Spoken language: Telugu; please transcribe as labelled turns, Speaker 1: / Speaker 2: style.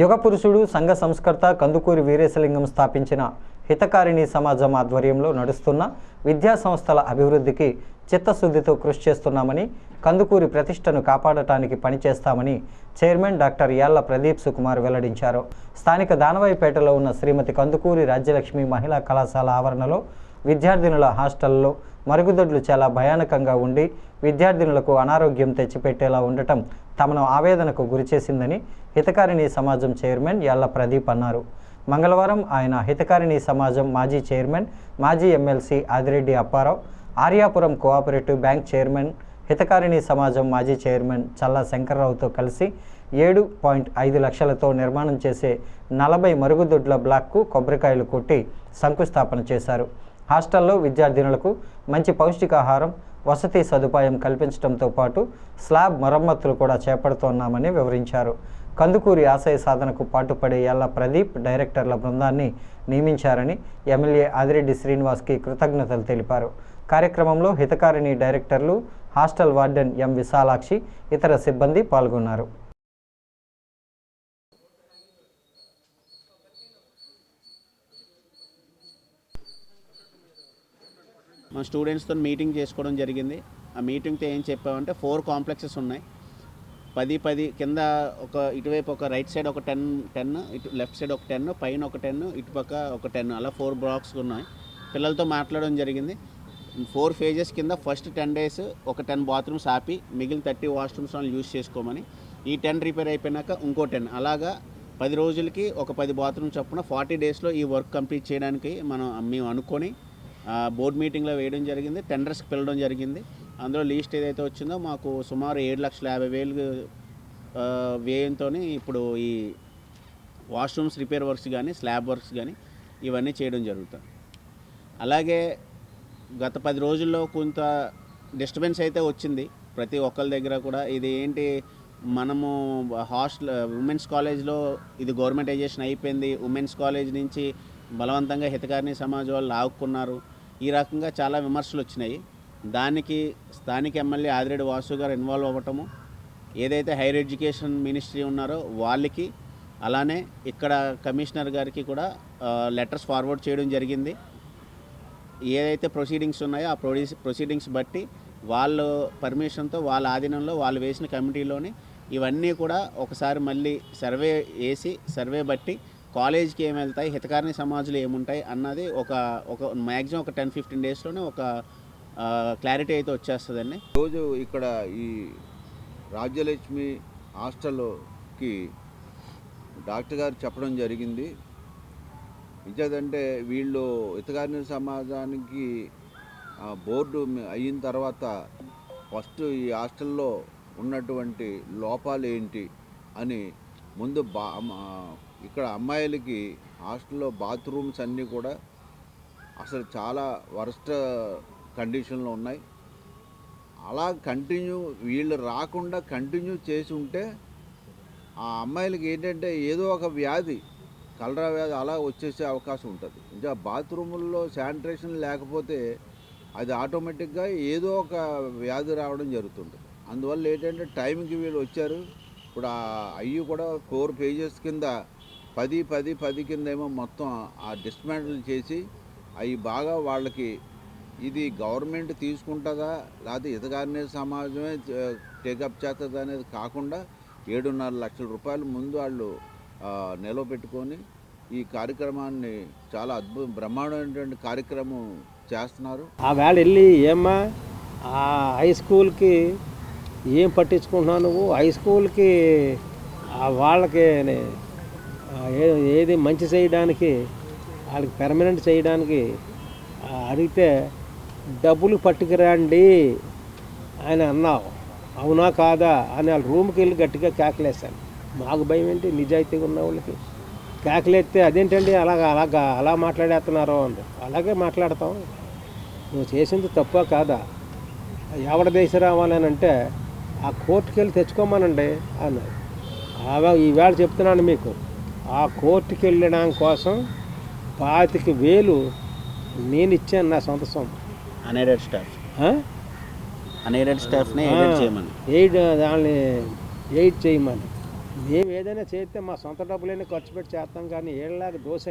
Speaker 1: యుగ పురుషుడు సంఘ సంస్కర్త కందుకూరి వీరేశలింగం స్థాపించిన హితకారిణి సమాజం ఆధ్వర్యంలో నడుస్తున్న విద్యా సంస్థల అభివృద్ధికి చిత్తశుద్ధితో కృషి చేస్తున్నామని కందుకూరి ప్రతిష్టను కాపాడటానికి పనిచేస్తామని చైర్మన్ డాక్టర్ యాళ్ళ ప్రదీప్ సుకుమార్ వెల్లడించారు. స్థానిక దానవాయిపేటలో ఉన్న శ్రీమతి కందుకూరి రాజ్యలక్ష్మి మహిళా కళాశాల ఆవరణలో విద్యార్థినుల హాస్టల్లో మరుగుదొడ్లు చాలా భయానకంగా ఉండి విద్యార్థినులకు అనారోగ్యం తెచ్చిపెట్టేలా ఉండటం తమను ఆవేదనకు గురిచేసిందని హితకారిణి సమాజం చైర్మన్ యల్ల ప్రదీప్ అన్నారు. మంగళవారం ఆయన హితకారిణి సమాజం మాజీ చైర్మన్ మాజీ MLC Adireddy Apparao Aryapuram cooperative bank chairman Hitakarini సమాజం మాజీ చైర్మన్ చల్లా శంకర్రావుతో కలిసి ఏడు పాయింట్ ఐదు లక్షలతో నిర్మాణం చేసే నలభై మరుగుదొడ్ల బ్లాక్కు కొబ్బరికాయలు కొట్టి శంకుస్థాపన చేశారు. హాస్టల్లో విద్యార్థినులకు మంచి పౌష్టికాహారం వసతి సదుపాయం కల్పించడంతో పాటు స్లాబ్ మరమ్మతులు కూడా చేపడుతున్నామని వివరించారు. కందుకూరి ఆశయ సాధనకు పాటుపడే యాళ్ళ ప్రదీప్ డైరెక్టర్ల బృందాన్ని నియమించారని ఎమ్మెల్యే ఆదిరెడ్డి శ్రీనివాస్కి కృతజ్ఞతలు తెలిపారు. కార్యక్రమంలో హితకారిణి డైరెక్టర్లు హాస్టల్ వార్డెన్ ఎం విశాలాక్షి ఇతర సిబ్బంది పాల్గొన్నారు.
Speaker 2: మా స్టూడెంట్స్తో మీటింగ్ చేసుకోవడం జరిగింది. ఆ మీటింగ్తో ఏం చెప్పామంటే ఫోర్ కాంప్లెక్సెస్ ఉన్నాయి. పది పది కింద ఒక ఇటువైపు ఒక రైట్ సైడ్ ఒక టెన్ టెన్ ఇటు లెఫ్ట్ సైడ్ ఒక టెన్ పైన ఒక టెన్ ఇటుపక్క ఒక టెన్ అలా ఫోర్ బ్లాక్స్ ఉన్నాయి. పిల్లలతో మాట్లాడడం జరిగింది. ఫోర్ ఫేజెస్ కింద ఫస్ట్ టెన్ డేస్ ఒక టెన్ బాత్రూమ్స్ ఆపి మిగిలిన థర్టీ వాష్రూమ్స్ వాళ్ళు యూస్ చేసుకోమని. ఈ టెన్ రిపేర్ అయిపోయినాక ఇంకో టెన్ అలాగా పది రోజులకి ఒక పది బాత్రూమ్ చొప్పున ఫార్టీ డేస్లో ఈ వర్క్ కంప్లీట్ చేయడానికి మనం మేము అనుకొని బోర్డ్ మీటింగ్లో వేయడం జరిగింది టెండర్స్కి పిలవడం జరిగింది. అందులో లీస్ట్ ఏదైతే వచ్చిందో మాకు సుమారు ఏడు లక్షల యాభై వేలు వ్యయంతో ఇప్పుడు ఈ వాష్రూమ్స్ రిపేర్ వర్క్స్ కానీ స్లాబ్ వర్క్స్ కానీ ఇవన్నీ చేయడం జరుగుతుంది. అలాగే గత పది రోజుల్లో కొంత డిస్టర్బెన్స్ అయితే వచ్చింది. ప్రతి ఒక్కరి దగ్గర కూడా ఇది ఏంటి మనము హాస్టల్ ఉమెన్స్ కాలేజ్లో ఇది గవర్నమెంటైజేషన్ అయిపోయింది. ఉమెన్స్ కాలేజ్ నుంచి బలవంతంగా హితకారిణి సమాజం వాళ్ళు లాక్కున్నారు. ఈ రకంగా చాలా విమర్శలు వచ్చినాయి. దానికి స్థానిక ఎమ్మెల్యే ఆదిరెడ్డి వాసు గారు ఇన్వాల్వ్ అవ్వటము ఏదైతే హైయర్ ఎడ్యుకేషన్ మినిస్ట్రీ ఉన్నారో వాళ్ళకి అలానే ఇక్కడ కమిషనర్ గారికి కూడా లెటర్స్ ఫార్వర్డ్ చేయడం జరిగింది. ఏదైతే ప్రొసీడింగ్స్ ఉన్నాయో ఆ ప్రొడీ ప్రొసీడింగ్స్ బట్టి వాళ్ళు పర్మిషన్తో వాళ్ళ ఆధీనంలో వాళ్ళు వేసిన కమిటీలోని ఇవన్నీ కూడా ఒకసారి మళ్ళీ సర్వే వేసి సర్వే బట్టి కాలేజ్కి ఏమి వెళ్తాయి? హితకారిణి సమాజంలో ఏముంటాయి? అన్నది ఒక ఒక మ్యాక్సిమం ఒక టెన్ ఫిఫ్టీన్ డేస్లోనే ఒక క్లారిటీ అయితే వచ్చేస్తుందండి.
Speaker 3: రోజు ఇక్కడ ఈ రాజ్యలక్ష్మి హాస్టల్లోకి డాక్టర్ గారు చెప్పడం జరిగింది. ఇచ్చేదంటే వీళ్ళు ఇతగారిని సమాజానికి బోర్డు అయిన తర్వాత ఫస్ట్ ఈ హాస్టల్లో ఉన్నటువంటి లోపాలు ఏంటి అని ముందు బా ఇక్కడ అమ్మాయిలకి హాస్టల్లో బాత్రూమ్స్ అన్నీ కూడా అసలు చాలా వరస్ట్ కండిషన్లో ఉన్నాయి. అలా కంటిన్యూ వీళ్ళు రాకుండా కంటిన్యూ చేసి ఉంటే ఆ అమ్మాయిలకి ఏంటంటే ఏదో ఒక వ్యాధి కలరా వ్యాధి అలా వచ్చేసే అవకాశం ఉంటుంది. ఇంకా బాత్రూముల్లో శానిటేషన్ లేకపోతే అది ఆటోమేటిక్గా ఏదో ఒక వ్యాధి రావడం జరుగుతుంటుంది అందువల్ల ఏంటంటే టైంకి వీళ్ళు వచ్చారు. ఇప్పుడు ఆ అయ్యి కూడా ఫోర్ పేజెస్ కింద పది పది పది కిందేమో మొత్తం ఆ డిస్మాంటిల్ చేసి అవి బాగా వాళ్ళకి ఇది గవర్నమెంట్ తీసుకుంటుందా లేకపోతే ఇతగారినే సమాజమే టేకప్ చేస్తుంది అనేది కాకుండా ఏడున్నర లక్షల రూపాయలు ముందు వాళ్ళు నిలవ పెట్టుకొని ఈ కార్యక్రమాన్ని చాలా అద్భుత బ్రహ్మాండమైనటువంటి కార్యక్రమం చేస్తున్నారు.
Speaker 4: ఆ వేళ వెళ్ళి ఏమ్మా ఆ హై స్కూల్కి ఏం పట్టించుకుంటున్నావు నువ్వు? హై స్కూల్కి వాళ్ళకి ఏది మంచి చేయడానికి వాళ్ళకి పెర్మనెంట్ చేయడానికి అడిగితే డబ్బులు పట్టుకురండి అని అన్నావు. అవునా కాదా అని వాళ్ళ రూమ్కి వెళ్ళి గట్టిగా కేకలేశాను. మాకు భయం ఏంటి? నిజాయితీగా ఉన్న వాళ్ళకి కేకలేస్తే అదేంటండి? అలాగా అలాగా అలా మాట్లాడేస్తున్నారు అంది. అలాగే మాట్లాడతాం. నువ్వు చేసింది తప్ప కాదా? ఎవడ దేశం రావాలని అంటే ఆ కోర్టుకి వెళ్ళి తెచ్చుకోమనండి అన్నారు ఆవా ఈవేళ చెప్తున్నాను మీకు. ఆ కోర్టుకి వెళ్ళడం కోసం పాతిక వేలు నేను ఇచ్చాను నా సొంత సొమ్ము.
Speaker 2: Unaided staff.
Speaker 4: ఆ?
Speaker 2: అన్ఎయిడెడ్ స్టాఫ్ని చేయమని.
Speaker 4: ఎయిడ్ దాన్ని ఎయిడ్ చేయమని. మేము ఏదైనా చేస్తే మా సొంత డబ్బులైనా ఖర్చు పెట్టి చేస్తాం కానీ ఏళ్ళలాగా దోశ